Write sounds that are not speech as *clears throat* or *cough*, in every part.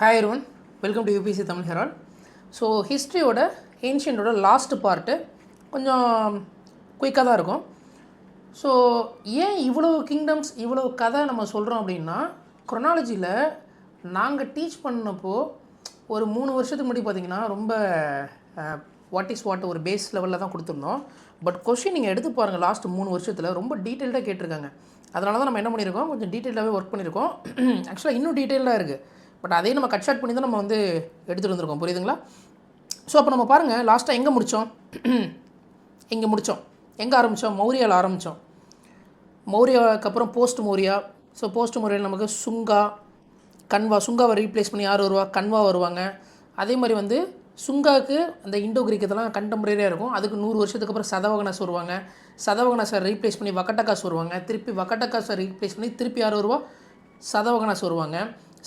Hi one welcome to UPSC Tamil herald so ஹிஸ்ட்ரியோட ஏன்ஷியண்டோட last part கொஞ்சம் குயிக்காக தான் இருக்கும். ஸோ ஏன் இவ்வளோ கிங்டம்ஸ் இவ்வளோ கதை நம்ம சொல்கிறோம் அப்படின்னா குரோனாலஜியில் நாங்கள் டீச் பண்ணப்போ ஒரு மூணு வருஷத்துக்கு முன்னாடி பார்த்தீங்கன்னா ரொம்ப வாட் இஸ் வாட் ஒரு பேஸ் லெவலில் தான் கொடுத்துருந்தோம். பட் கொஷின் நீங்கள் எடுத்து பாருங்கள் லாஸ்ட் மூணு வருஷத்தில் ரொம்ப டீட்டெயில்டாக கேட்டிருக்காங்க. அதனால தான் நம்ம என்ன பண்ணியிருக்கோம்? கொஞ்சம் டீட்டெயிலாகவே ஒர்க் பண்ணியிருக்கோம். *clears throat* ஆக்சுவலாக இன்னும் டீட்டெயிலாக இருக்குது பட் அதையும் நம்ம கட் ஷாட் பண்ணி தான் நம்ம வந்து எடுத்துகிட்டு வந்திருக்கோம். புரியுதுங்களா? ஸோ அப்போ நம்ம பாருங்கள் லாஸ்ட்டாக எங்கே முடித்தோம் இங்கே *clears throat* முடித்தோம் எங்கே ஆரம்பித்தோம் மௌரியாவில் ஆரம்பித்தோம் மௌரியாவுக்கு அப்புறம் போஸ்ட் மௌரியா? ஸோ போஸ்ட் மௌரியாவில் நமக்கு சுங்கா கன்வா சுங்காவை ரீப்ளேஸ் பண்ணி யார் வருவா? கன்வா வருவாங்க. அதே மாதிரி வந்து சுங்காவுக்கு அந்த இண்டோ கிரீக் இதெல்லாம் கண்டெம்பரரியாக இருக்கும். அதுக்கு நூறு வருஷத்துக்கு அப்புறம் சதவகனாஸ் வருவாங்க. சதவகனாஸை ரீப்ளேஸ் பண்ணி வக்கட்டக்காஸ் வருவாங்க. திருப்பி வக்கட்டக்காஸை ரீப்ளேஸ் பண்ணி திருப்பி யார் வருவா? சதவகனாஸ் வருவாங்க.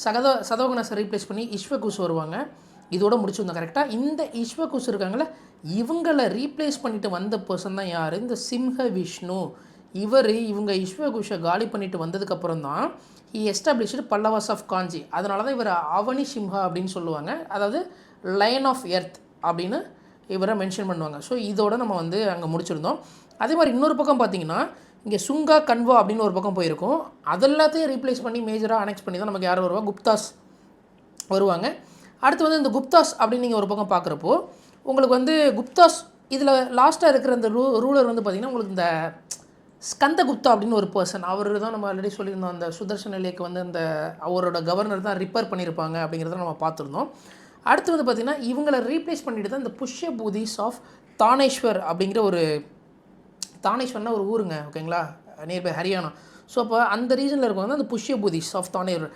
சகத சதவகனாஸை ரீப்ளேஸ் பண்ணி இஷ்வகுஸ் வருவாங்க. இதோட முடிச்சிருந்தோம் கரெக்டாக இந்த இஷ்வகுஸ் இருக்காங்களே இவங்களை ரீப்ளேஸ் பண்ணிட்டு வந்த பர்சன் தான் யார்? இந்த சிம்ஹ விஷ்ணு. இவர் இவங்க இஷ்வகுஷை காலி பண்ணிட்டு வந்ததுக்கப்புறம் தான் he established Pallavas of Kanchi. அதனால தான் இவர் அவனி சிம்ஹா அப்படின்னு சொல்லுவாங்க. அதாவது லைன் ஆஃப் எர்த் அப்படின்னு இவரை மென்ஷன் பண்ணுவாங்க. ஸோ இதோட நம்ம வந்து அங்கே முடிச்சிருந்தோம். அதே மாதிரி இன்னொரு பக்கம் பார்த்தீங்கன்னா இங்கே சுங்கா கன்வா அப்படின்னு ஒரு பக்கம் போயிருக்கும். அதெல்லாத்தையும் ரீப்ளேஸ் பண்ணி மேஜராக அனெக்ஸ் பண்ணி தான் நமக்கு யார் வருவா? குப்தாஸ் வருவாங்க. அடுத்து வந்து இந்த குப்தாஸ் அப்படின்னு நீங்கள் ஒரு பக்கம் பார்க்குறப்போ உங்களுக்கு வந்து குப்தாஸ் இதில் லாஸ்ட்டாக இருக்கிற அந்த ரூ ரூலர் வந்து பார்த்திங்கன்னா உங்களுக்கு இந்த ஸ்கந்தகுப்தா அப்படின்னு ஒரு பர்சன் அவர் தான் நம்ம ஆல்ரெடி சொல்லியிருந்தோம் அந்த சுதர்ஷன் நிலைக்கு வந்து அந்த அவரோட கவர்னர் தான் ரிப்பேர் பண்ணியிருப்பாங்க அப்படிங்கிறத நம்ம பார்த்துருந்தோம். அடுத்து வந்து பார்த்திங்கன்னா இவங்களை ரீப்ளேஸ் பண்ணிட்டு தான் இந்த புஷ்ய பூதிஸ் ஆஃப் தானேஸ்வர் அப்படிங்கிற ஒரு தானேஸ்வர்னா ஒரு ஊருங்க ஓகேங்களா? நியர்பை ஹரியானா. ஸோ அப்போ அந்த ரீஜனில் இருக்கவங்க அந்த புஷ்ய புதிஸ் ஆஃப் தானேவர்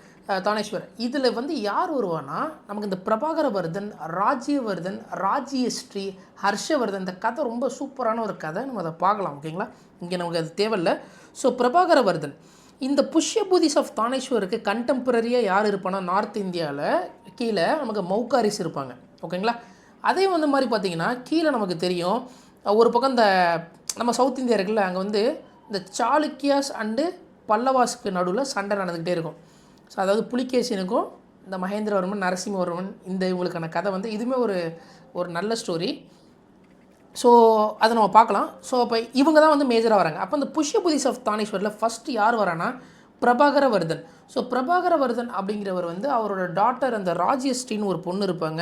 தானேஸ்வர் இதில் வந்து யார் வருவானா நமக்கு இந்த பிரபாகரவர்தன் ராஜ்யவர்தன் ராஜ்யஸ்ரீ ஹர்ஷவர்தன் இந்த கதை ரொம்ப சூப்பரான ஒரு கதை. நம்ம அதை பார்க்கலாம் ஓகேங்களா? இங்கே நமக்கு அது தேவையில்லை. ஸோ பிரபாகரவர்தன். இந்த புஷ்யபூதிஸ் ஆஃப் தானேஸ்வருக்கு கண்டெம்பரரியாக யார் இருப்பானா நார்த் இந்தியாவில் கீழே நமக்கு மௌகாரிஸ் இருப்பாங்க ஓகேங்களா? அதே வந்து மாதிரி பார்த்தீங்கன்னா கீழே நமக்கு தெரியும் ஒரு பக்கம் இந்த நம்ம சவுத் இந்தியா இருக்குல்ல அங்கே வந்து இந்த சாளுக்கியாஸ் அண்டு பல்லவாஸுக்கு நடுவில் சண்டை நடந்துக்கிட்டே இருக்கும். ஸோ அதாவது புலிகேசினுக்கும் இந்த மகேந்திரவர்மன் நரசிம்மவர்மன் இந்த இவங்களுக்கான கதை வந்து இதுவுமே ஒரு ஒரு நல்ல ஸ்டோரி ஸோ அதை நம்ம பார்க்கலாம். ஸோ அப்போ இவங்க தான் வந்து மேஜராக வராங்க. அப்போ இந்த புஷ்யபுதிஸ் ஆஃப் தானேஸ்வரில் ஃபஸ்ட்டு யார் வரானா பிரபாகரவர்தன். ஸோ பிரபாகரவர்தன் அப்படிங்கிறவர் வந்து அவரோட டாட்டர் அந்த ராஜ்யஸ்ரீன்னு ஒரு பொண்ணு இருப்பாங்க.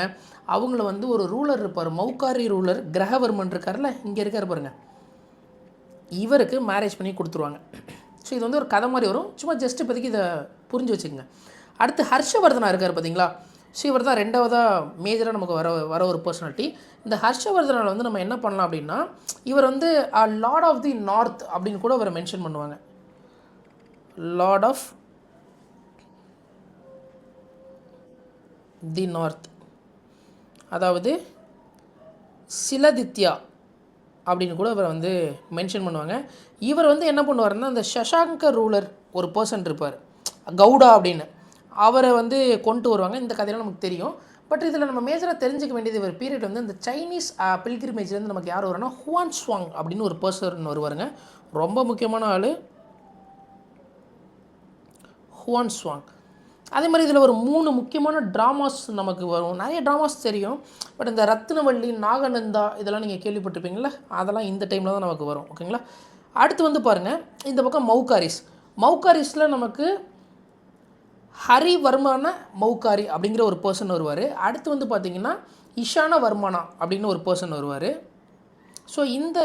அவங்கள வந்து ஒரு ரூலர் இருப்பார். மௌகாரி ரூலர் கிரகவர்மன் இருக்கார்ல இங்கே இருக்கார் பாருங்க. இவருக்கு மேரேஜ் பண்ணி கொடுத்துருவாங்க. ஸோ இது வந்து ஒரு கதை மாதிரி வரும். சும்மா ஜஸ்ட் இப்போதைக்கு இதை புரிஞ்சு வச்சுக்கோங்க. அடுத்து ஹர்ஷவர்தனா இருக்கார் பார்த்தீங்களா? ஸோ இவர் தான் ரெண்டாவதாக மேஜராக நமக்கு வர வர ஒரு பர்சனாலிட்டி இந்த ஹர்ஷவர்தனால் வந்து நம்ம என்ன பண்ணலாம் அப்படின்னா இவர் வந்து லார்ட் ஆஃப் தி நார்த் அப்படின்னு கூட அவரை மென்ஷன் பண்ணுவாங்க. லார்ட் ஆஃப் தி நார்த் அதாவது சிலதித்யா. அப்படின்னு கூட இவரை வந்து மென்ஷன் பண்ணுவாங்க. இவர் வந்து என்ன பண்ணுவாருன்னா அந்த சஷாங்கர் ரூலர் ஒரு பர்சன் இருப்பார். கவுடா அப்படின்னு. அவரை வந்து கொண்டு வருவாங்க. இந்த கதையெல்லாம் நமக்கு தெரியும். பட் இதில் நம்ம மேஜராக தெரிஞ்சுக்க வேண்டியது ஒரு பீரியட் வந்து இந்த சைனீஸ் பில்கிரிமேஜ்லேருந்து நமக்கு யார் வரும்னா ஹுவான் ஸ்வாங் அப்படின்னு ஒரு பர்சன் வருவாருங்க. ரொம்ப முக்கியமான ஆள் ஹுவான் ஸ்வாங் அதே மாதிரி இதில் ஒரு மூணு முக்கியமான ட்ராமாஸ் நமக்கு வரும். நிறைய ட்ராமாஸ் தெரியும். பட் இந்த ரத்னவள்ளி நாகநந்தா இதெல்லாம் நீங்கள் கேள்விப்பட்டிருப்பீங்களா அதெல்லாம் இந்த டைமில் தான் நமக்கு வரும். ஓகேங்களா அடுத்து வந்து பாருங்கள் இந்த பக்கம் மௌகாரிஸ். மௌகாரிஸில் நமக்கு ஹரிவர்மான மௌகாரி அப்படிங்கிற ஒரு பர்சன் வருவார். அடுத்து வந்து பார்த்திங்கன்னா இஷான வர்மானா அப்படின்னு ஒரு பர்சன் வருவார். ஸோ இந்த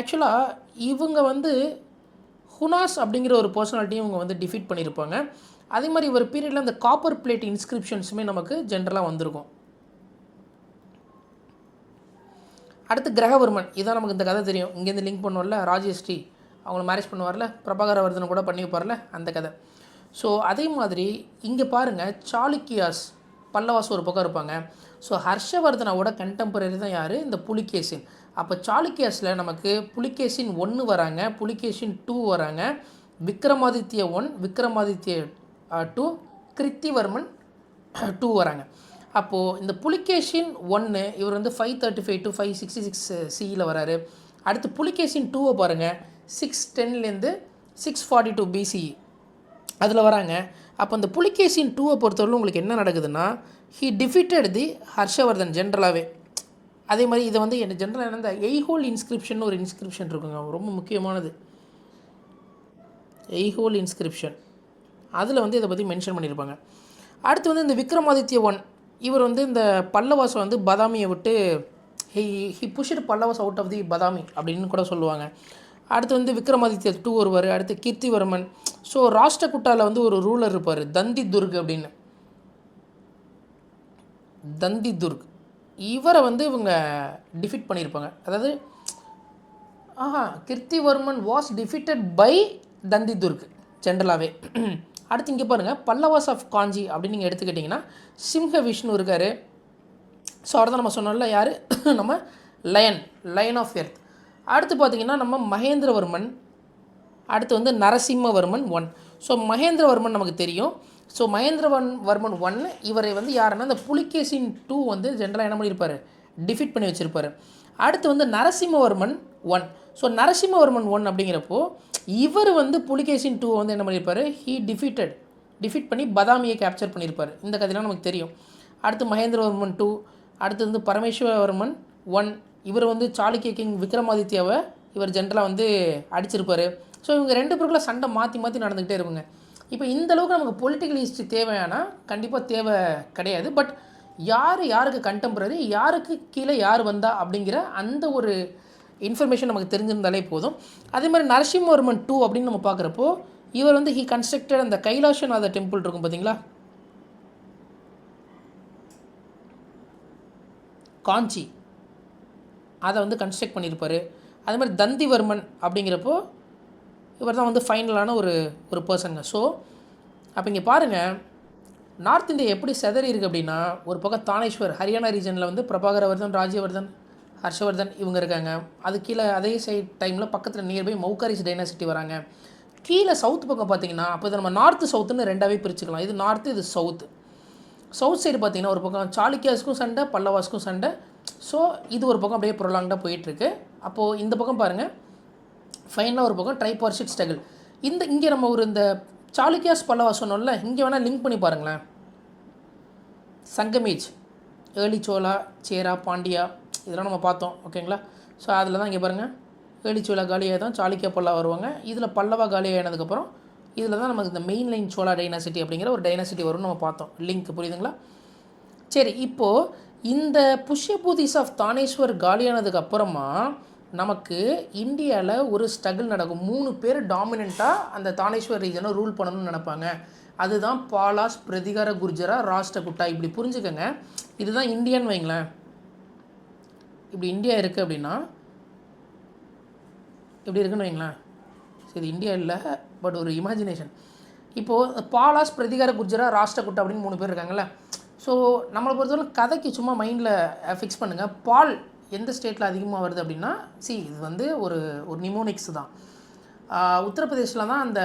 ஆக்சுவலாக இவங்க வந்து ஹுனாஸ் அப்படிங்கிற ஒரு பர்சனாலிட்டியும் இவங்க வந்து டிஃபீட் பண்ணியிருப்பாங்க அதே மாதிரி ஒரு பீரியடில் அந்த காப்பர் பிளேட் இன்ஸ்கிரிப்ஷன்ஸுமே நமக்கு ஜென்ரலாக வந்திருக்கும். அடுத்து கிரகவர்மன். இதான் நமக்கு இந்த கதை தெரியும். இங்கேருந்து லிங்க் பண்ணுவோம்ல ராஜஸ்ரீ அவங்கள மேரேஜ் பண்ணுவார்ல பிரபாகரவர்தனை கூட பண்ணி வைப்பார்ல அந்த கதை. ஸோ அதே மாதிரி இங்கே பாருங்கள் சாளுக்கியாஸ் பல்லவாஸ் ஒரு பக்கம் இருப்பாங்க. ஸோ ஹர்ஷவர்தனாவோட கண்டெம்பரரி தான் யார்? இந்த புலிகேசின். அப்போ சாளுக்கியாஸில் நமக்கு புலிகேசின் ஒன்று வராங்க புலிகேசின் டூ வராங்க Vikramaditya one Vikramaditya two Kirtivarman two வராங்க. அப்போது இந்த புலிகேஷின் ஒன்று இவர் வந்து five thirty five to five sixty six சியில் வராரு. அடுத்து புலிகேஷின் டூவை பாருங்கள் சிக்ஸ் டென்லேருந்து சிக்ஸ் ஃபார்ட்டி டூ பிசிஇ அதில் வராங்க. அப்போ இந்த புலிகேசின் டூவை பொறுத்தவரை உங்களுக்கு என்ன நடக்குதுன்னா ஹி டிஃபிட்டட் தி ஹர்ஷவர்தன் ஜென்ரலாகவே அதே மாதிரி இதை வந்து என்ன ஜென்ரலாக என்ன இந்த எய்ஹோல் இன்ஸ்கிரிப்ஷன் ஒரு இன்ஸ்கிரிப்ஷன் இருக்குங்க. ரொம்ப முக்கியமானது. எய்ஹோல் இன்ஸ்கிரிப்ஷன் அதில் வந்து இதை பற்றி மென்ஷன் பண்ணியிருப்பாங்க அடுத்து வந்து இந்த விக்ரமாதித்ய ஒன் இவர் வந்து இந்த பல்லவாசம் வந்து பதாமியை விட்டு he he pushed Pallavas out of the Badami அப்படின்னு கூட சொல்லுவாங்க. அடுத்து வந்து விக்ரமாதித்ய டூ வருவார் அடுத்து கீர்த்திவர்மன். ஸோ ராஷ்டிரகுட்டாவில் வந்து ஒரு ரூலர் இருப்பார் தந்தி துர்க் அப்படின்னு. தந்தி துர்க் இவரை வந்து இவங்க டிஃபிட் பண்ணியிருப்பாங்க அதாவது ஆஹா Kirtivarman was defeated by Danti Durg ஜென்ரலாகவே அடுத்து இங்கே பாருங்கள் பல்லவாஸ் ஆஃப் காஞ்சி அப்படின்னு நீங்கள் எடுத்துக்கிட்டிங்கன்னா சிம்ஹ விஷ்ணு இருக்கார். ஸோ அவர் தான் நம்ம சொன்னோம்ல யார்? *coughs* நம்ம லயன் லயன் ஆஃப் எர்த். அடுத்து பார்த்தீங்கன்னா நம்ம மகேந்திரவர்மன் அடுத்து வந்து நரசிம்மவர்மன் ஒன் ஸோ மகேந்திரவர்மன் நமக்கு தெரியும். ஸோ மகேந்திரவன் வர்மன் ஒன் இவரை வந்து யாருன்னா இந்த புலிகேசின் டூ வந்து ஜென்ரலாக என்ன பண்ணியிருப்பார்? டிஃபிட் பண்ணி வச்சுருப்பார். அடுத்து வந்து Narasimhavarman one so Narasimhavarman one அப்படிங்கிறப்போ இவர் வந்து புலிகேசின் டூ வந்து என்ன பண்ணியிருப்பாரு ஹீ டிஃபீட்டட் டிஃபீட் பண்ணி பதாமியை கேப்சர் பண்ணியிருப்பார் இந்த கதையெல்லாம் நமக்கு தெரியும். அடுத்து மகேந்திரவர்மன் டூ அடுத்து வந்து பரமேஸ்வரவர்மன் ஒன் இவர் வந்து சாளுக்கிய கிங் விக்ரமாதித்யாவை இவர் ஜென்ரலாக வந்து அடிச்சிருப்பார். ஸோ இவங்க ரெண்டு பேருக்குள்ள சண்டை மாற்றி மாற்றி நடந்துக்கிட்டே இருப்பாங்க இப்போ இந்த அளவுக்கு நமக்கு பொலிட்டிக்கல் ஹிஸ்ட்ரி தேவையானா கண்டிப்பாக தேவை கிடையாது. பட் யார் யாருக்கு கண்டெம்பரரி யாருக்கு கீழே யார் வந்தா அப்படிங்கிற அந்த ஒரு இன்ஃபர்மேஷன் நமக்கு தெரிஞ்சிருந்தாலே போதும். அதே மாதிரி நரசிம்மவர்மன் டூ அப்படின்னு நம்ம பார்க்குறப்போ இவர் வந்து ஹி கன்ஸ்ட்ரக்டட் அந்த கைலாஷநாத டெம்பிள் இருக்கும் பார்த்தீங்களா காஞ்சி. அதை வந்து கன்ஸ்ட்ரக்ட் பண்ணியிருப்பார். அதே மாதிரி தந்திவர்மன் அப்படிங்கிறப்போ இவர் தான் வந்து ஃபைனலான ஒரு ஒரு பர்சனுங்க ஸோ அப்போ இங்கே பாருங்கள் நார்த் இந்தியா எப்படி செதறி இருக்குது அப்படின்னா ஒரு பக்கம் தானேஸ்வர் ஹரியானா ரீஜனில் வந்து பிரபாகரவர்தன் ராஜ்யவர்தன் ஹர்ஷவர்தன் இவங்க இருக்காங்க. அது கீழே அதே சைட் டைமில் பக்கத்தில் நியர்பை மௌகாரிஸ் டைனாசிட்டி வராங்க. கீழே சவுத் பக்கம் பார்த்தீங்கன்னா அப்போ இதை நம்ம நார்த்து சவுத்துன்னு ரெண்டாவே பிரிச்சுக்கலாம். இது நார்த்து இது சவுத் சவுத் சைடு பார்த்தீங்கன்னா ஒரு பக்கம் சாளுக்கியாஸுக்கும் சண்டை பல்லவாஸ்க்கும் சண்டை. ஸோ இது ஒரு பக்கம் அப்படியே ப்ரொலாங்டாக போயிட்டுருக்கு. அப்போது இந்த பக்கம் பாருங்கள் ஃபைனலாக ஒரு பக்கம் ட்ரைபார்ஷிட் ஸ்ட்ரகிள் இந்த இங்கே நம்ம ஒரு இந்த சாளுக்கியாஸ் பல்லவா சொன்னோம்ல இங்கே வேணால் லிங்க் பண்ணி பாருங்களேன். சங்கமேஜ் ஏர்லி சோலா சேரா பாண்டியா இதெல்லாம் நம்ம பார்த்தோம் ஓகேங்களா? ஸோ அதில் தான் இங்கே பாருங்கள் ஏர்லி காலியாக தான் சாளுக்கியா பல்லா வருவாங்க. இதில் பல்லவா காலியானதுக்கப்புறம் இதில் தான் நமக்கு இந்த மெயின் லைன் சோலா டைனாசிட்டி அப்படிங்கிற ஒரு டைனாசிட்டி வரும்னு நம்ம பார்த்தோம். லிங்க் புரியுதுங்களா? சரி இப்போது இந்த புஷ்யபூதிஸ் ஆஃப் தானேஸ்வர் காலியானதுக்கு அப்புறமா நமக்கு இந்தியாவில் ஒரு ஸ்ட்ரகிள் நடக்கும். மூணு பேர் டாமினண்ட்டாக அந்த தானேஸ்வர் ரீஜனை ரூல் பண்ணணும்னு நினைப்பாங்க. அதுதான் பாலாஸ் பிரதிகார குர்ஜரா ராஷ்டிரகுட்டா இப்படி புரிஞ்சுக்கோங்க. இதுதான் இந்தியன் வைங்களேன். இப்படி இந்தியா இருக்குது அப்படின்னா இப்படி இருக்குன்னு வைங்களேன். சரி இந்தியா இல்லை பட் ஒரு இமேஜினேஷன் இப்போது பாலாஸ் பிரதிகார குர்ஜரா ராஷ்டிரகுட்டா அப்படின்னு மூணு பேர் இருக்காங்கல்ல. ஸோ நம்மளை பொறுத்தவரை கதைக்கு சும்மா மைண்டில் ஃபிக்ஸ் பண்ணுங்கள் பால் எந்த ஸ்டேட்டில் அதிகமாக வருது அப்படின்னா சி இது வந்து ஒரு ஒரு நிமோனிக்ஸ் தான். ஆஹ் உத்தரப்பிரதேசில் தான் அந்த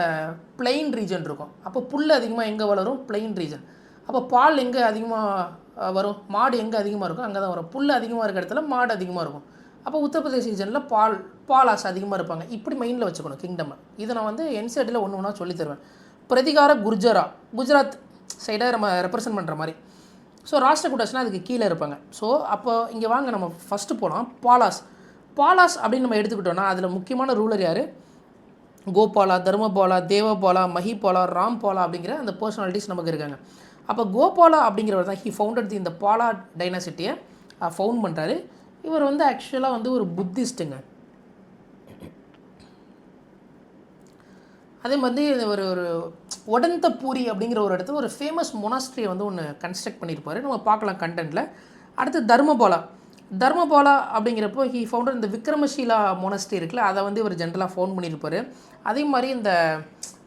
பிளெயின் ரீஜன் இருக்கும். அப்போ புல் அதிகமாக எங்கே வளரும்? பிளெயின் ரீஜன் அப்போ பால் எங்கே அதிகமாக வரும்? மாடு எங்கே அதிகமாக இருக்கும்? அங்கே தான் வரும். புல் அதிகமாக இருக்க இடத்துல மாடு அதிகமாக இருக்கும். அப்போ உத்தரப்பிரதேஷ் ரீஜனில் பால் பாலாஸ் அதிகமாக இருப்பாங்க. இப்படி மைண்டில் வச்சுக்கணும் கிங்டம் இதை நான் வந்து என்சிஆர்டியில் ஒன்று ஒன்றா சொல்லி தருவேன். பிரதிகார குர்ஜரா. குஜராத் சைடை நம்ம ரெப்ரசன்ட் பண்ணுற மாதிரி. ஸோ ராஷ்டிரகூட்டாஸ்னால் அதுக்கு கீழே இருப்பாங்க. ஸோ அப்போ இங்கே வாங்க நம்ம ஃபஸ்ட்டு போகலாம் பாலாஸ். பாலாஸ் அப்படின்னு நம்ம எடுத்துக்கிட்டோம்னா அதில் முக்கியமான ரூலர் யார்? கோபாலா தர்மபாலா தேவபாலா மஹிபாலா ராம்பாலா அப்படிங்கிற அந்த பர்சனாலிட்டிஸ் நமக்கு இருக்காங்க. அப்போ கோபாலா அப்படிங்கிறவர் தான் ஹி ஃபவுண்டட் இந்த பாலா டைனாசிட்டியை ஃபவுண்ட் பண்ணுறாரு இவர் வந்து ஆக்சுவலாக வந்து ஒரு புத்திஸ்ட்டுங்க. அதே மாதிரி ஒரு ஒரு ஒடந்தபூரி அப்படிங்கிற ஒரு இடத்துல ஒரு ஃபேமஸ் மொனாஸ்ட்ரியை வந்து ஒன்று கன்ஸ்ட்ரக்ட் பண்ணியிருப்பாரு. நம்ம பார்க்கலாம் கண்டென்ட்டில் அடுத்து தர்மபாலா. தர்மபாலா அப்படிங்கிறப்போ ஹி ஃபவுண்டர் இந்த விக்ரமஷீலா மொனஸ்ட்ரி இருக்குல்ல அதை வந்து இவர் ஜென்ரலாக ஃபவுண்ட் பண்ணியிருப்பாரு. அதே மாதிரி இந்த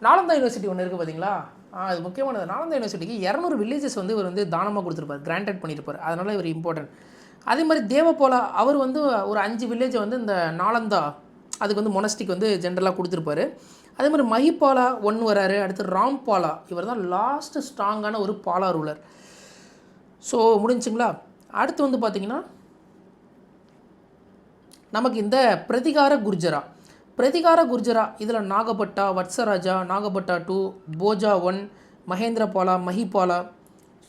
நாலந்தா யூனிவர்சிட்டி ஒன்று இருக்குது பார்த்தீங்களா அது முக்கியமானது. நாலந்தா யூனிவர்சிட்டிக்கு இரநூறு வில்லேஜஸ் வந்து இவர் வந்து தானமாக கொடுத்துருப்பார். கிராண்டட் பண்ணியிருப்பார். அதனால் இவர் இம்பார்ட்டன்ட் அதே மாதிரி தேவபோலா அவர் வந்து ஒரு அஞ்சு வில்லேஜை வந்து இந்த நாலந்தா அதுக்கு வந்து மொனஸ்டிக் வந்து ஜென்ரலாக கொடுத்துருப்பாரு. அதே மாதிரி மஹிபாலா ஒன்று வராரு. அடுத்து ராம்பாலா. இவர் தான் லாஸ்ட்டு ஸ்ட்ராங்கான ஒரு பாலா ரூலர் ஸோ முடிஞ்சுங்களா? அடுத்து வந்து பார்த்திங்கன்னா நமக்கு இந்த பிரதிகார குர்ஜரா. பிரதிகார குர்ஜரா இதில் Nagabhata Vatsaraja Nagabhata two Bhoja one Mahendrapala Mahipala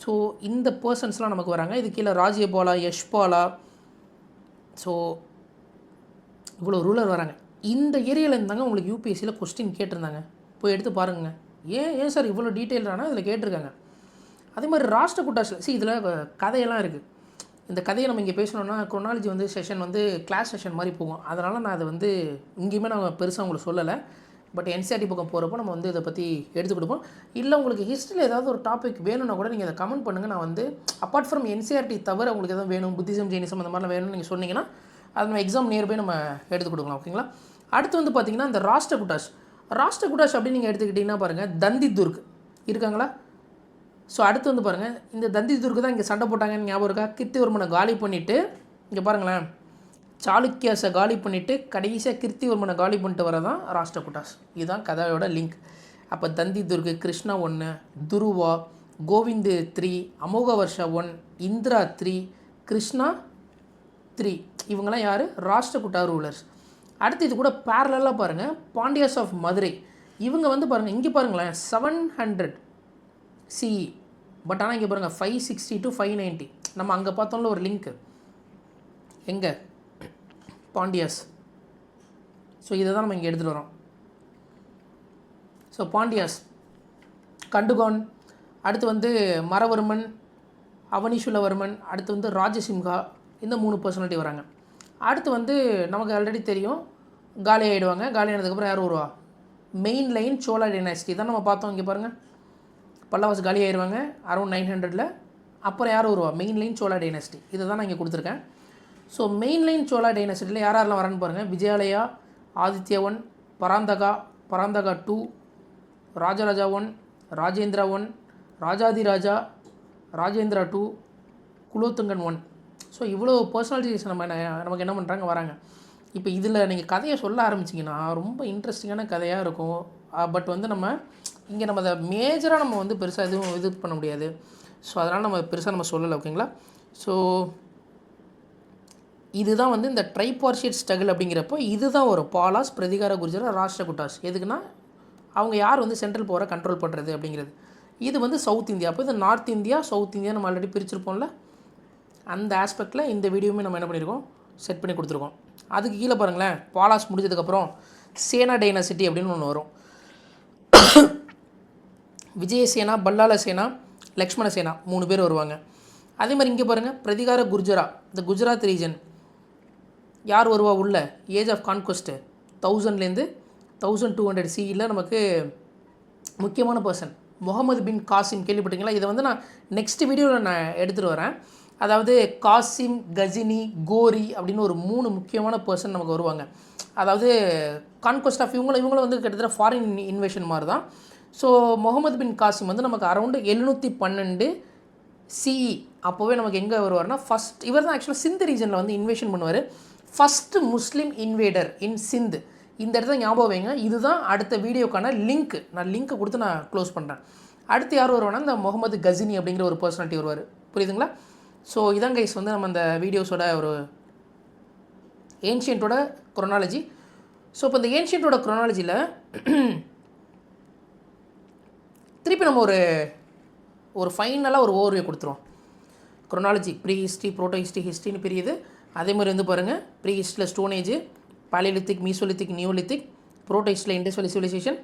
so இந்த பர்சன்ஸ்லாம் நமக்கு வராங்க. இது கீழே ராஜ்யபாலா யஷ்பாலா. ஸோ இவ்வளோ ரூலர் வராங்க. இந்த ஏரியாவில் இருந்தாங்க உங்களுக்கு யூபிஎஸ்சியில் கொஸ்டின் கேட்டிருந்தாங்க. போய் எடுத்து பாருங்க. ஏன் ஏன் சார் இவ்வளோ டீட்டெயிலானா இதில் கேட்டிருக்காங்க? அதே மாதிரி ராஷ்டிர சி இதில் கதையெல்லாம் இருக்குது இந்த கதையை நம்ம இங்கே பேசணுன்னா குரோனாலஜி வந்து செஷன் வந்து கிளாஸ் செஷன் மாதிரி போகும். அதனால் நான் அதை வந்து இங்கேயுமே நான் பெருசாக உங்களுக்கு சொல்லலை. பட் என்சிஆர்டி பக்கம் போகிறப்போ நம்ம வந்து இதை பற்றி எடுத்து கொடுப்போம். இல்லை உங்களுக்கு ஹிஸ்ட்ரியில் ஏதாவது ஒரு டாபிக் வேணும்னா கூட நீங்கள் அதை கமெண்ட் பண்ணுங்கள் நான் வந்து அப்பார்ட் ஃப்ரம் என்சிஆர்டி தவிர உங்களுக்கு எதாவது வேணும் புத்திசம் ஜெயினிசம் அந்த மாதிரிலாம் வேணும்னு நீங்கள் சொன்னீங்கன்னா அது நம்ம எக்ஸாம் நியர்பை நம்ம எடுத்து கொடுக்கலாம் ஓகேங்களா அடுத்து வந்து பார்த்தீங்கன்னா இந்த ராஷ்டிர குட்டாஷ் ராஷ்டிர அப்படின்னு நீங்கள் எடுத்துக்கிட்டிங்கன்னா பாருங்கள் தந்தி துர்க் இருக்காங்களா? ஸோ அடுத்து வந்து பாருங்கள் இந்த தந்தி துர்க்கு தான் இங்கே சண்டை போட்டாங்கன்னு ஞாபகம் இருக்கா? கிருத்திவர்மனை காலி பண்ணிவிட்டு இங்கே பாருங்களேன். சாளுக்கியாஸை காலி பண்ணிவிட்டு கடைசியாக கிருத்திவர்மனை காலி பண்ணிட்டு வரதான் ராஷ்டிரகுட்டாஸ் இதுதான் கதையோட லிங்க் அப்போ தந்தி துர்கு கிருஷ்ணா ஒன்று Dhruva Govinda three Amogha Varsha one Indra three Krishna three. இவங்கெல்லாம் யார்? ராஷ்டிரகுட்டா ரூலர்ஸ் அடுத்து இது கூட பேரலாக பாருங்கள் பாண்டியாஸ் ஆஃப் மதுரை இவங்க வந்து பாருங்கள் இங்கே பாருங்களேன் செவன் ஹண்ட்ரட் சிஇ பட் ஆனால் இங்கே பாருங்கள் five sixty to five ninety நம்ம அங்கே பார்த்தோம்ல ஒரு லிங்க்கு எங்கே? பாண்டியாஸ் ஸோ இதை தான் நம்ம இங்கே எடுத்துகிட்டு வரோம் ஸோ பாண்டியாஸ் கண்டுகோன். அடுத்து வந்து மரவர்மன் அவனிஷுலவர்மன் அடுத்து வந்து ராஜசிம்ஹா இந்த மூணு பர்சனாலிட்டி வராங்க. அடுத்து வந்து நமக்கு ஆல்ரெடி தெரியும் காலி ஆகிடுவாங்க காலி ஆனதுக்கப்புறம் யார் வருவா? மெயின் லைன் சோழா டைனாசிட்டி தான் நம்ம பார்த்தோம் இங்கே பாருங்கள் பல்லவாஸ் காலி ஆயிடுவாங்க அரௌண்ட் நைன் ஹண்ட்ரடில். அப்புறம் யார் வருவா? மெயின் லைன் சோழா டைனஸ்டி இதை தான் நான் இங்கே கொடுத்துருக்கேன். ஸோ மெயின் லைன் சோழா டைனஸ்டியில் யார் யாரெல்லாம் வரேன்னு பாருங்கள் Vijayalaya Adityavan Parantaka Parantaka two Rajaraja one Rajendra one Rajadhiraja Rajendra two Kulothungan one so இவ்வளோ பர்சனாலிட்டிஸ் நம்ம என்ன- நமக்கு என்ன பண்ணுறாங்க வராங்க. இப்போ இதில் நீங்கள் கதையை சொல்ல ஆரம்பிச்சிங்கன்னா ரொம்ப இன்ட்ரெஸ்டிங்கான கதையாக இருக்கும். பட் வந்து நம்ம இங்கே நம்ம அதை மேஜராக நம்ம வந்து பெருசாக எதுவும் இது பண்ண முடியாது. ஸோ அதனால் நம்ம பெருசாக நம்ம சொல்லலை ஓகேங்களா ஸோ இதுதான் வந்து இந்த ட்ரைபார்ஷியட் ஸ்ட்ரகிள் அப்படிங்கிறப்போ இதுதான் வரும் பாலாஸ் பிரதிகார குர்ஜரா ராஷ்டிரகுட்டாஸ் எதுக்குன்னா அவங்க யார் வந்து சென்ட்ரல் பவரை கண்ட்ரோல் பண்ணுறது அப்படிங்கிறது. இது வந்து சவுத் இந்தியா. அப்போ இது நார்த் இந்தியா சவுத் இந்தியா நம்ம ஆல்ரெடி பிரிச்சிருப்போம்ல? அந்த ஆஸ்பெக்டில் இந்த வீடியோவுமே நம்ம என்ன பண்ணியிருக்கோம் செட் பண்ணி கொடுத்துருக்கோம். அதுக்கு கீழே பாருங்களேன் பாலாஸ் முடிஞ்சதுக்கப்புறம் சேனா டைனாசிட்டி அப்படின்னு ஒன்று வரும். விஜயசேனா பல்லால சேனா லக்ஷ்மண சேனா மூணு பேர் வருவாங்க. அதே மாதிரி இங்கே பாருங்கள் பிரதிகார குர்ஜரா இந்த குஜராத் ரீஜன் யார் வருவா உள்ள? ஏஜ் ஆஃப் கான்கொஸ்ட்டு தௌசண்ட்லேருந்து தௌசண்ட் டூ ஹண்ட்ரட் சியில் நமக்கு முக்கியமான பர்சன் முகமது பின் காசிம் கேள்விப்பட்டீங்களா இதை வந்து நான் நெக்ஸ்ட் வீடியோவில் நான் எடுத்துகிட்டு வரேன். அதாவது காசிம் கஜினி கோரி அப்படின்னு ஒரு மூணு முக்கியமான பர்சன் நமக்கு வருவாங்க. அதாவது கான்கொஸ்ட் ஆஃப் இவங்களும் இவங்களும் வந்து கிட்டத்தட்ட ஃபாரின் இன்வேஷன் மாதிரி தான் ஸோ முகமது பின் காசிம் வந்து நமக்கு அரௌண்டு எழுநூற்றி பன்னெண்டு சிஇ அப்போவே நமக்கு எங்கே வருவார்னா ஃபஸ்ட் இவர் தான் ஆக்சுவலாக சிந்து ரீஜனில் வந்து இன்வேஷன் பண்ணுவார். First Muslim invader in Sindh. இந்த இடத்துல ஞாபகம் வைங்க. இதுதான் அடுத்த வீடியோக்கான லிங்க் நான் லிங்க்கை கொடுத்து நான் க்ளோஸ் பண்ணுறேன் அடுத்து யார் வருவானா இந்த முகமது கஜினி அப்படிங்கிற ஒரு பர்சனாலிட்டி வருவார். புரியுதுங்களா? ஸோ இதான் கைஸ் வந்து நம்ம அந்த வீடியோஸோட ஒரு ஏன்ஷியண்ட்டோட குரோனாலஜி ஸோ இப்போ இந்த ஏன்ஷியண்ட்டோட குரோனாலஜியில் திருப்பி நம்ம ஒரு ஒரு ஃபைனலாக ஒரு ஓவர்வியூ கொடுத்துருவோம். Chronology pre history proto history ஹிஸ்ட்ரின்னு பிரியுது. அதே மாதிரி வந்து பாருங்கள் ப்ரீ ஹிஸ்ட்ரியில் stone age age palaeolithic mesolithic neolithic proto ஹிஸ்ட்ரியில் இண்டஸ்ட்ரியல் சிவிலைசேஷன்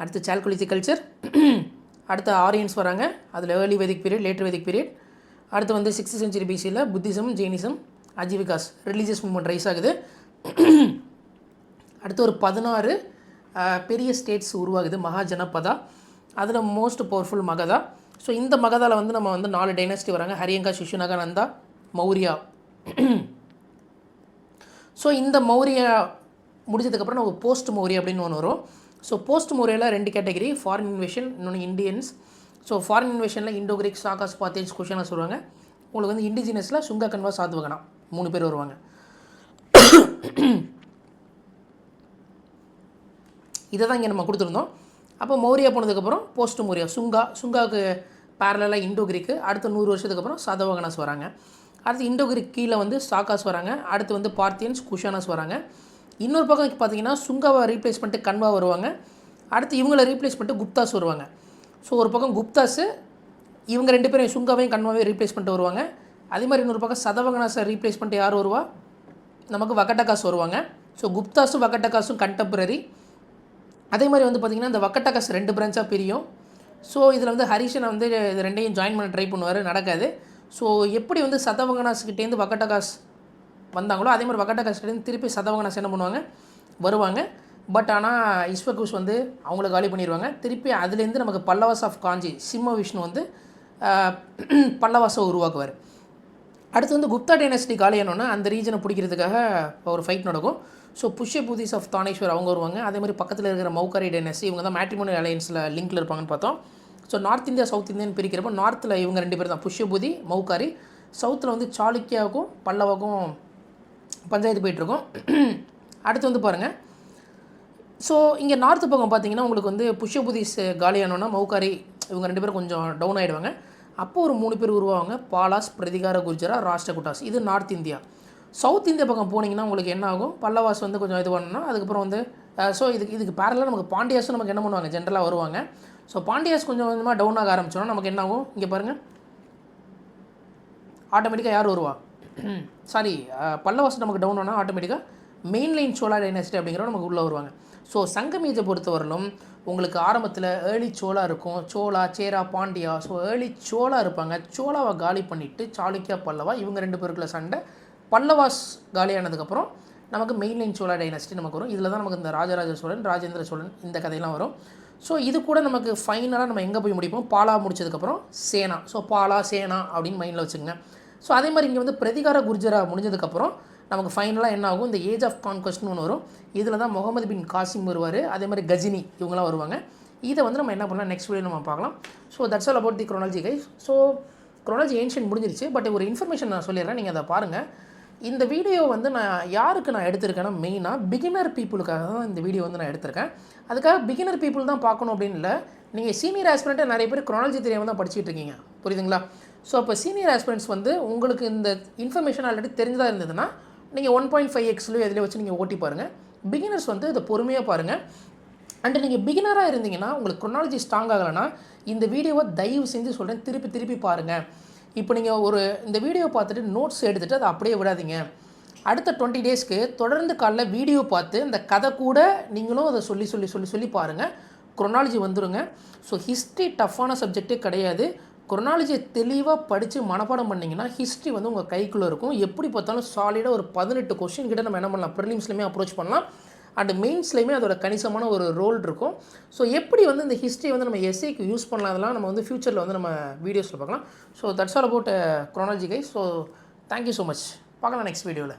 அடுத்து சால்குலித்திக் கல்ச்சர் *clears throat* அடுத்து ஆரியன்ஸ் வராங்க அதில் early Vedic period later Vedic period அடுத்து வந்து சிக்ஸ்த் செஞ்சுரி பிசியில் Buddhism Jainism Ajivikas religious movement rise ஆகுது. *clears throat* அடுத்து ஒரு பதினாறு பெரிய ஸ்டேட்ஸ் உருவாகுது மகாஜனபதா. அதில் மோஸ்ட் பவர்ஃபுல் மகதா. ஸோ இந்த மகதாவில் வந்து நம்ம வந்து நாலு டைனஸ்டி வராங்க. ஹரியங்கா சிஷுநகா நந்தா மௌரியா. ஸோ இந்த மௌரியா முடிஞ்சதுக்கப்புறம் நமக்கு போஸ்ட் மௌரியா அப்படின்னு ஒன்று வரும். ஸோ போஸ்ட் மௌரியாவில் ரெண்டு கேட்டகரி ஃபாரின் இன்வெஷன் இன்னொன்று இந்தியன்ஸ் ஸோ ஃபாரின் இன்வேஷனில் இண்டோ கிரீக் சாகாஸ் பாத்தேஜ் குஷனாஸ் வருவாங்க உங்களுக்கு வந்து இண்டிஜினஸில் சுங்கா கன்வா சாத்வகனா மூணு பேர் வருவாங்க. *coughs* இதை தான் இங்கே நம்ம கொடுத்துருந்தோம். அப்போ மௌரியா போனதுக்கப்புறம் போஸ்ட் மௌரியா. சுங்கா சுங்காவுக்கு பேரலாக இண்டோ கிரீக்கு அடுத்த நூறு வருஷத்துக்கு அப்புறம் சதவகனாஸ் வராங்க. அடுத்து இண்டோ கிரீக் கீழே வந்து சாக்காஸ் வராங்க. அடுத்து வந்து பார்த்தியன்ஸ் குஷானாஸ் வராங்க. இன்னொரு பக்கம் பார்த்தீங்கன்னா சுங்காவை ரீப்ளேஸ் பண்ணிட்டு கன்வா வருவாங்க. அடுத்து இவங்களை ரீப்ளேஸ் பண்ணிட்டு குப்தாஸ் வருவாங்க. ஸோ ஒரு பக்கம் குப்தாஸு இவங்க ரெண்டு பேரும் சுங்காவையும் கன்வாவையும் ரீப்ளேஸ் பண்ணிட்டு வருவாங்க. அதே மாதிரி இன்னொரு பக்கம் சதவகனாசை ரீப்ளேஸ் பண்ணிட்டு யார் வருவா? நமக்கு வகட்டகாஸ் வருவாங்க. ஸோ குப்தாஸும் வகட்டகாஸும் கண்டெம்பரரி அதே மாதிரி வந்து பார்த்திங்கன்னா இந்த வக்கட்டகஸ் ரெண்டு பிரான்ச்சாக பிரியும். ஸோ இதில் வந்து ஹரிஷனை வந்து இது ரெண்டையும் ஜாயின் பண்ண ட்ரை பண்ணுவார் நடக்காது. ஸோ எப்படி வந்து சதவங்கனாஸ்கிட்டேருந்து வக்கட்டகாஸ் வந்தாங்களோ அதே மாதிரி வக்கட்டகாஸ்கிட்டேருந்து திருப்பி சதவங்கனாஸ் என்ன பண்ணுவாங்க? வருவாங்க. பட் ஆனால் இஸ்வகுஷ் வந்து அவங்கள காலி பண்ணிடுவாங்க திருப்பி அதுலேருந்து நமக்கு பல்லவாஸ் ஆஃப் காஞ்சி சிம்ம விஷ்ணு வந்து பல்லவாசை உருவாக்குவார். அடுத்து வந்து குப்தா டைனஸ்டி காலியானோன்னா அந்த ரீஜனை பிடிக்கிறதுக்காக ஒரு ஃபைட் நடக்கும். ஸோ புஷ்ய பூதிஸ் ஆஃப் தானேஸ்வர் அவங்க வருவாங்க. அதே மாதிரி பக்கத்தில் இருக்கிற மௌகாரி டைனஸ்டி இவங்க தான் மேட்ரிமோனி அலையன்ஸில் லிங்க்ல இருப்பாங்கன்னு பார்த்தோம். So north India south Indian பிரிக்கிறப்போ நார்த்தில் இவங்க ரெண்டு பேர் தான் புஷ்யபூதி மௌகாரி சவுத்தில் வந்து சாளுக்கியாவுக்கும் பல்லவாக்கும் பஞ்சாயத்து போயிட்டுருக்கோம். *clears throat* அடுத்து வந்து பாருங்கள் ஸோ இங்கே நார்த்து பக்கம் பார்த்தீங்கன்னா உங்களுக்கு வந்து புஷ்யபுதிஸ் காலியானோன்னா மௌகாரி இவங்க ரெண்டு பேரும் கொஞ்சம் டவுன் ஆகிடுவாங்க அப்போ ஒரு மூணு பேர் உருவாங்க பாலாஸ் பிரதிகார குர்ஜரா ராஷ்டிரகுட்டாஸ் இது நார்த் இந்தியா சவுத் இந்தியா பக்கம் போனீங்கன்னா உங்களுக்கு என்ன ஆகும்? பல்லவாஸ் வந்து கொஞ்சம் இது பண்ணணும் அதுக்கப்புறம் வந்து ஸோ இதுக்கு இதுக்கு பேரலாக நமக்கு பாண்டியாஸும் நமக்கு என்ன பண்ணுவாங்க? ஜென்ரலாக வருவாங்க. ஸோ பாண்டியாஸ் கொஞ்சம் கொஞ்சமாக டவுன் ஆக ஆரம்பிச்சோன்னா நமக்கு என்ன ஆகும்? இங்கே பாருங்கள் ஆட்டோமேட்டிக்காக யார் வருவா? *clears throat* சாரி பல்லவாஸ் நமக்கு டவுன் ஆனால் ஆட்டோமேட்டிக்காக மெயின் லைன் சோழா டைனாசிட்டி அப்படிங்கிறவங்க நமக்கு உள்ளே வருவாங்க. ஸோ சங்கமீஜை பொறுத்தவரையிலும் உங்களுக்கு ஆரம்பத்தில் ஏர்லி சோலா இருக்கும். சோலா சேரா பாண்டியா ஸோ ஏர்லி சோளா இருப்பாங்க. சோலாவை காலி பண்ணிவிட்டு சாளுக்கியா பல்லவா இவங்க ரெண்டு பேருக்குள்ள சண்டை. பல்லவாஸ் காலியானதுக்கப்புறம் நமக்கு மெயின் சோழ டைனஸ்டி நமக்கு வரும். இதில் தான் நமக்கு இந்த ராஜராஜ சோழன் ராஜேந்திர சோழன் இந்த கதையெல்லாம் வரும். ஸோ இது கூட நமக்கு ஃபைனலாக நம்ம எங்கே போய் முடிப்போம்? பாலா முடிச்சதுக்கப்புறம் சேனா. ஸோ பாலா சேனா அப்படின்னு மைண்டில் வச்சுங்க ஸோ அதே மாதிரி இங்கே வந்து பிரதிகார குர்ஜரா முடிஞ்சதுக்கப்புறம் நமக்கு ஃபைனலாக என்ன ஆகும்? இந்த ஏஜ் ஆஃப் கான்கொஸ்ட்னு ஒன்று வரும். இதில் தான் முகமது பின் காசிம் வருவார். அதே மாதிரி கஜினி இவங்களாம் வருவாங்க. இதை வந்து நம்ம என்ன பண்ணலாம்? நெக்ஸ்ட் வீடியோ நம்ம பார்க்கலாம். So that's all about the chronology guys so chronology ancient முடிஞ்சிருச்சு. பட் ஒரு இன்ஃபர்மேஷன் நான் சொல்லிடுறேன். நீங்கள் அதை பாருங்கள் இந்த வீடியோ வந்து நான் யாருக்கு நான் எடுத்திருக்கேன்னா மெயினாக பிகினர் பீப்புளுக்காக தான் இந்த வீடியோ வந்து நான் எடுத்திருக்கேன். அதுக்காக பிகினர் பீப்புள் தான் பார்க்கணும் அப்படின்னு இல்லை. நீங்கள் சீனியர் ஆஸ்பிரண்ட்டை நிறைய பேர் குரோனாலஜி தெரியாமல் தான் படிச்சுட்டு இருக்கீங்க. புரியுதுங்களா? ஸோ அப்போ சீனியர் ஆஸ்பிரண்ட்ஸ் வந்து உங்களுக்கு இந்த இன்ஃபர்மேஷன் ஆல்ரெடி தெரிஞ்சதாக இருந்ததுன்னா நீங்கள் ஒன் பாயிண்ட் ஃபைவ் எக்ஸ்லையோ எதுலேயே வச்சு நீங்கள் ஓட்டி பாருங்கள் பிகினர்ஸ் வந்து இதை பொறுமையாக பாருங்கள் அண்டு நீங்கள் பிகினராக இருந்தீங்கன்னா உங்களுக்கு குரோனாலஜி ஸ்ட்ராங் ஆகலைன்னா இந்த வீடியோவை தயவு செஞ்சு சொல்கிறேன் திருப்பி திருப்பி பாருங்கள் இப்போ நீங்கள் ஒரு இந்த வீடியோ பார்த்துட்டு நோட்ஸ் எடுத்துகிட்டு அதை அப்படியே விடாதீங்க. அடுத்த டுவெண்ட்டி டேஸ்க்கு தொடர்ந்து காலைல வீடியோ பார்த்து இந்த கதை கூட நீங்களும் அதை சொல்லி சொல்லி சொல்லி சொல்லி பாருங்கள் குரோனாலஜி வந்துடுங்க ஸோ ஹிஸ்ட்ரி டஃப்பான சப்ஜெக்ட்டே கிடையாது. குரோனாலஜியை தெளிவாக படித்து மனப்பாடம் பண்ணிங்கன்னா ஹிஸ்ட்ரி வந்து உங்கள் கைக்குள்ளே இருக்கும். எப்படி பார்த்தாலும் சாலிடாக ஒரு பதினெட்டு கொஸ்டின் கிட்ட நம்ம என்ன பண்ணலாம்? ப்ரிலிம்ஸ்லையுமே அப்ரோச் பண்ணலாம். அண்ட் மெயின்ஸ்லையுமே அதோட கணிசமான ஒரு ரோல் இருக்கும். ஸோ எப்படி வந்து இந்த ஹிஸ்ட்ரி வந்து நம்ம எஸ்ஏக்கு யூஸ் பண்ணலாம் அதெல்லாம் நம்ம வந்து ஃப்யூச்சரில் வந்து நம்ம வீடியோஸில் பார்க்கலாம். So that's all about chronology guy so thank you so much பார்க்கலாம் நெக்ஸ்ட் வீடியோவில்